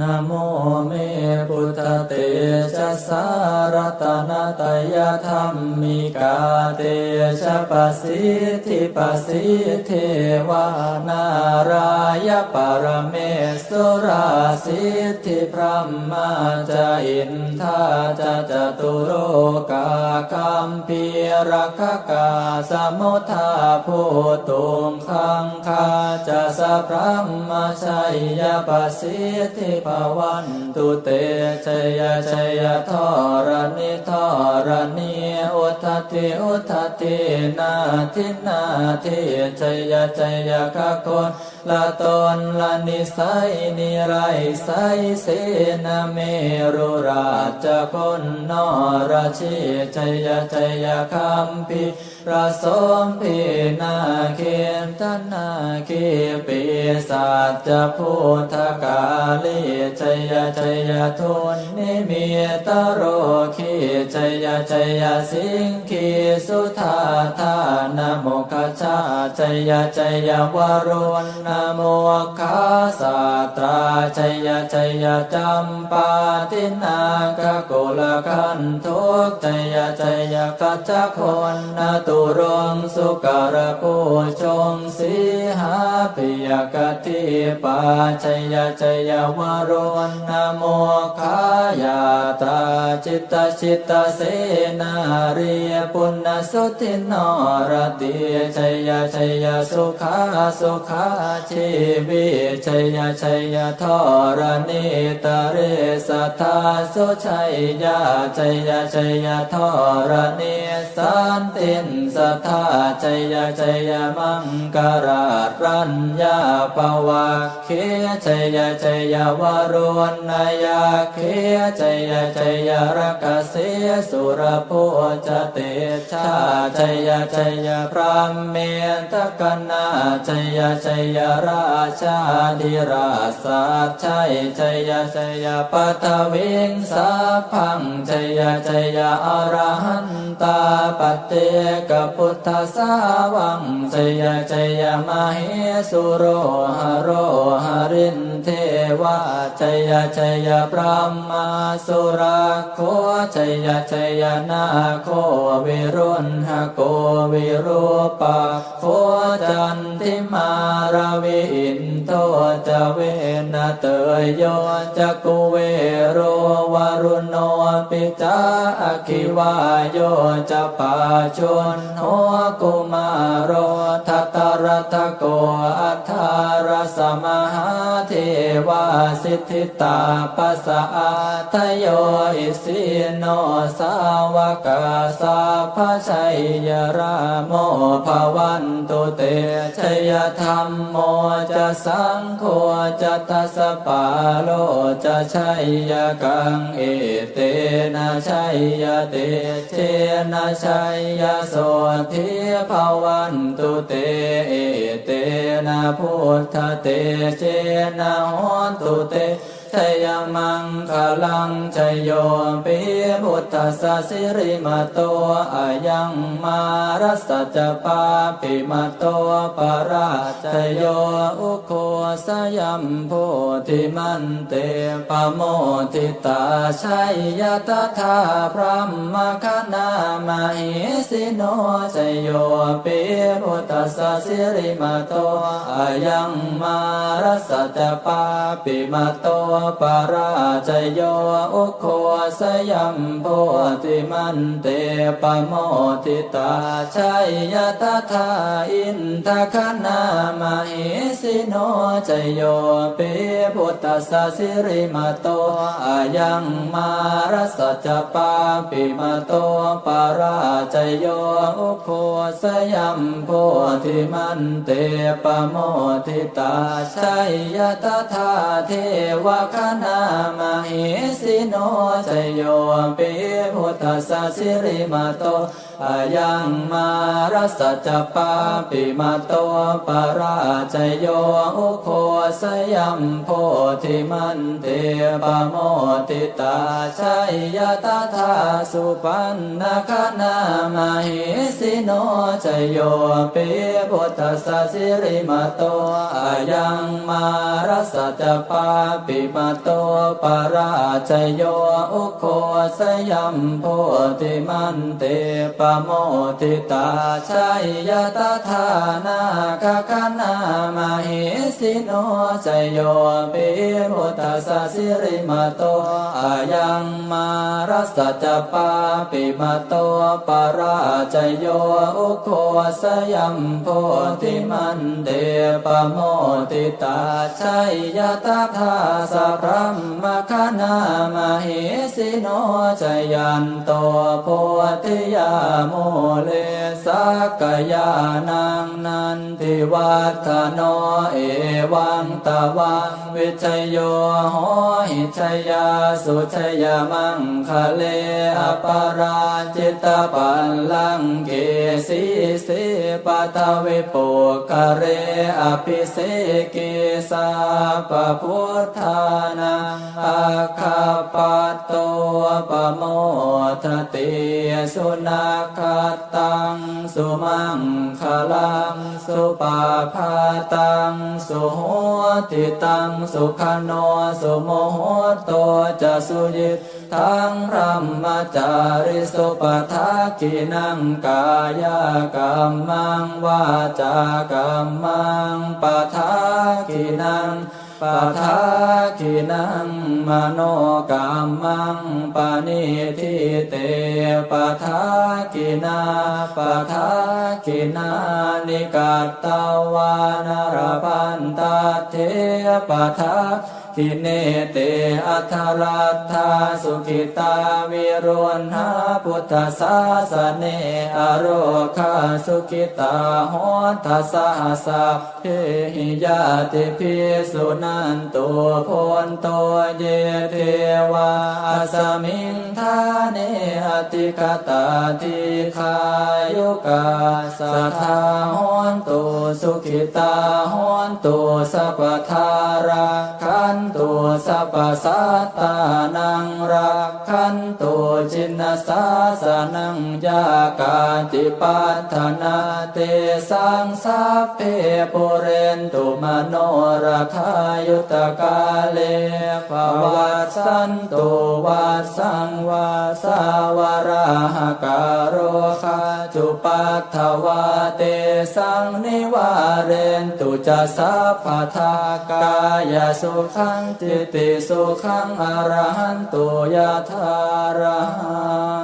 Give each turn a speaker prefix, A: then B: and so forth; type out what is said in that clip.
A: นะโมเมพุทธเตชะสารตนะตยธรรมมิกาเตชะปสิทธิปสิทเทวานารายปรเมสุราสิทธิพระมาจาอินทาจะจตุโรกาคัมพีรักขกาสมุทาภูตุงคังคาจะสะพระมชัยยปสิทธิภวันตุเตชยชยทรณิทรณีอุทติอุทตินาทินาทิชยชยกะคนละตนละนิสัยนิไรไสเสนาเมรุราชคนนรชิชยชยคัมพี ระสมพีนาเขียนทนาคีปีศาจจะพุทธกาลีชัยชัยทุนนิมิตโรคีชัยชัยสิงคีสุธาธานโมคชาชัยชัยวรุณนโมคาสาตราชัยชัยจำปาทินาคโกลคันทุกชัยชัยกัจจคนนตุรงสุการภูชงสีหาปิยกติปาชัยชัยวรุณนโมคายาตาจิตตชิตเสนาเรีปุณสุทินรติชัยชัยสุขาสุขาชีวิชัยชยยทรณิตเรสัทธาสุชัยยาชัยยาชัยยทรณิสันตินสัทธาชัยยาชัยยมังกรารัญญาปวะเคชัยยาชัยยาวรุณนายาเคชัยยาชัยยรักเสสุรภูจเตชาชัยยาชัยยพระเมตกนาชัยยาชัยราชาธิราสัจชัยชยชยปัทวิงสัพังชยชยอรหันตาปเตกพุทธสาวังชยชยมเหสุโรหโรหรินเท วาชยชยพระมาสุราโคชยชยนาโควิรุณหโกวิรูปะโคจันทิมารวิอินโทจะเวนะเตยโยจะกุเวโรวรุณโนปิจาอคิวายโยจะปาชนโหกุมารโรทัตตรทโกอัทธารสมหา เทวาสิทธิตาปัสสะทโยอิสิโนสาวกาสาพชัยยราโมภวันตุเตชยธรรมโมจะสังโฆจะทัสสปาโลจะชัยยกังเอเตนะชัยยเตเชนะชัยยโสทิภวันตุเตเอเตนะพุทธเตเชนะโหนตุเต ชยมังคลังชยโยปิพุทธสสิริมาโตอายังมารัสจปาปิมาโตปราชโยอุโคสยัมโพธิมันเตปโมทิตาชัยยตถาพระมคณามหิสิโนชยโยปิพุทธสสิริมาโตอายังมารัสจปาปิมาโตปราจโยอุโคสยัมโพธิมันเตปโมทิตาชัยยตถาอินทคณามหิสิโนจโยปิพุทธสสิริมาโตอายังมารสจปาปิมาโตปราจโยอุโคสยัมโพธิมันเตปโมทิตาชัยยตถาเทวคณามหิสิโนชโยปิพุทธสสิริมาโตอายังมารัสจปาปิมาโตปราจโยอุโคสยัมโพธิมันเตปโมติตาชัยยตถาสุปันนาคณามหิสิโนชโยปิพุทธสสิริมาโตอายังมารัสจปาปิมามาโตปราชโยอุโคสยัมโพธิมันเตปโมทิตาชัยยตถานาคคณามาหิสิโนจโยปิมุตตสสิริมาโตอายังมารัสสจปาปิมาโตปราชโยอุโคสยัมโพธิมันเตปโมทิตาชัยยตถาสัพพมมคณามหิสิโนจยันโตโพธิยาโมเลสักยานังนันทิวัฒโนเอวังตะวังวิชยโยโหหิชยาสุชยามังคะเลอปาราจิตตปัลลังเกสีสิปะทวิปุคะเรอภิเสกิสาปพุทธานังอาคาปตโตปะโมทติสุนัขตังสุมังคลังสุปาพาตังสุโหติตังสุขโนสุโมโหโตจะสุยิตทังรัมมจาริสุปทักขินังกายกรรมังวาจากรรมังปทักขินัง ปะทาทินังมโนกรรมังปานิทิเตปะทากินาปะทากินานิกัตตวานารพันตเทปะทา คิเนเตอัทรัตถาสุขิตาวิรุณหาพุทธศาสเนอโรคาสุขิตาหทัสสะสะเพหิยาติพิสุนันตุพนโตเยเทวาสมิงทาเนอติคตาทิคายุกาสัทธาโหนตุสุขิตาโหนตุสัพพทาราค สัพสัตตานังรักขันตุจินสาสนังยากาติปัฏฐนาเตสังสัพเพปุเรนตุมโนราคายุตกาเลภวัตสันตุวัสสังวาสาวราหการโรคาจุปัฏฐวาเตสังนิวาเรนตุจะสัพพทากายสุขังติติโสขังอรหันตุยะธารหัง